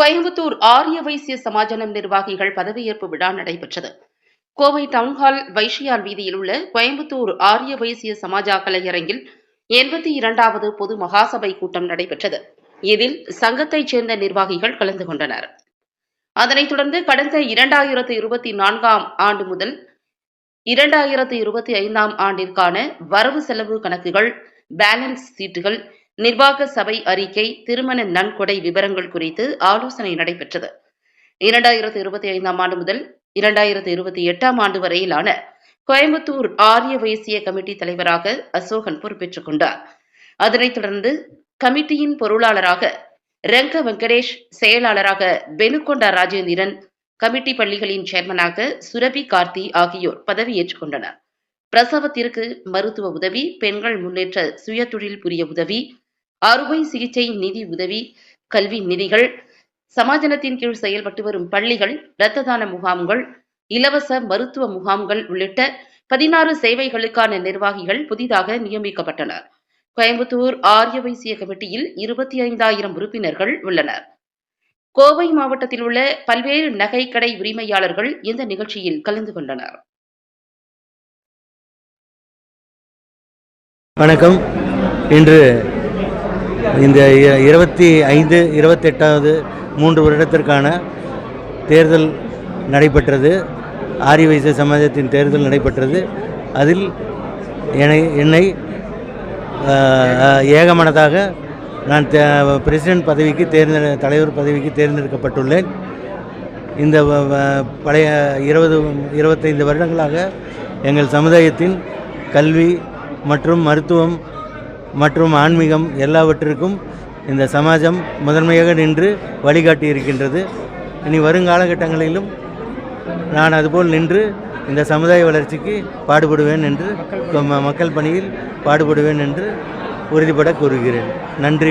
கோயம்புத்தூர் ஆரிய வைசிய சமாஜனம் நிர்வாகிகள் பதவியேற்பு விழா நடைபெற்றது. கோவை டவுன்ஹால் வைஷியார் வீதியில் உள்ள கோயம்புத்தூர் ஆரிய வைசிய சமாஜா கலையரங்கில் எண்பத்தி இரண்டாவது பொது மகாசபை கூட்டம் நடைபெற்றது. இதில் சங்கத்தைச் சேர்ந்த நிர்வாகிகள் கலந்து கொண்டனர். அதனைத் தொடர்ந்து கடந்த இரண்டாயிரத்து இருபத்தி நான்காம் ஆண்டு முதல் இரண்டாயிரத்து இருபத்தி ஐந்தாம் ஆண்டிற்கான வரவு செலவு கணக்குகள் பேலன்ஸ் சீட்டுகள் நிர்வாக சபை அறிக்கை திருமண நன்கொடை விவரங்கள் குறித்து ஆலோசனை நடைபெற்றது. இரண்டாயிரத்தி இருபத்தி ஐந்தாம் ஆண்டு முதல் இரண்டாயிரத்தி இருபத்தி எட்டாம் ஆண்டு வரையிலான கோயம்புத்தூர் ஆரிய வைசிய கமிட்டி தலைவராக அசோகன் பொறுப்பேற்றுக் கொண்டார். அதனைத் தொடர்ந்து கமிட்டியின் பொருளாளராக ரங்க வெங்கடேஷ் செயலாளராக பெனுகொண்டா ராஜேந்திரன் கமிட்டி பள்ளிகளின் சேர்மனாக சுரபி கார்த்தி ஆகியோர் பதவியேற்றுக் கொண்டனர். பிரசவத்திற்கு மருத்துவ உதவி பெண்கள் முன்னேற்ற சுயதொழில் புரிய உதவி அறுவை சிகிச்சை நிதி உதவி கல்வி நிதிகள் சமாஜனத்தின் கீழ் செயல்பட்டு வரும் பள்ளிகள் இரத்த தான முகாம்கள் இலவச மருத்துவ முகாம்கள் உள்ளிட்ட பதினாறு சேவைகளுக்கான நிர்வாகிகள் புதிதாக நியமிக்கப்பட்டனர். கோயம்புத்தூர் ஆரிய வைசிய கமிட்டியில் இருபத்தி ஐந்தாயிரம் உறுப்பினர்கள் உள்ளனர். கோவை மாவட்டத்தில் உள்ள பல்வேறு நகைக்கடை உரிமையாளர்கள் இந்த நிகழ்ச்சியில் கலந்து கொண்டனர். வணக்கம். இன்று இந்த இ- இருபத்தி ஐந்து இருபத்தெட்டாவது மூன்று வருடத்திற்கான தேர்தல் நடைபெற்றது. ஆரிய வைசிய சமாஜத்தின் தேர்தல் நடைபெற்றது. அதில் என்னை என்னை ஏகமனதாக நான் தே- பிரசிடென்ட் பதவிக்கு தேர்ந்தெடு தலைவர் பதவிக்கு தேர்ந்தெடுக்கப்பட்டுள்ளேன். இந்த வ- பழைய இருபது இருபத்தைந்து வருடங்களாக எங்கள் சமுதாயத்தின் கல்வி மற்றும் மருத்துவம் மற்றும் ஆன்மீகம் எல்லாவற்றிற்கும் இந்த சமாஜம் முதன்மையாக நின்று வழிகாட்டி இருக்கின்றது. இனி வருங்காலகட்டங்களிலும் நான் அதுபோல் நின்று இந்த சமுதாய வளர்ச்சிக்கு பாடுபடுவேன் என்று மக்கள் பணியில் பாடுபடுவேன் என்று உறுதிபட கூறுகிறேன். நன்றி.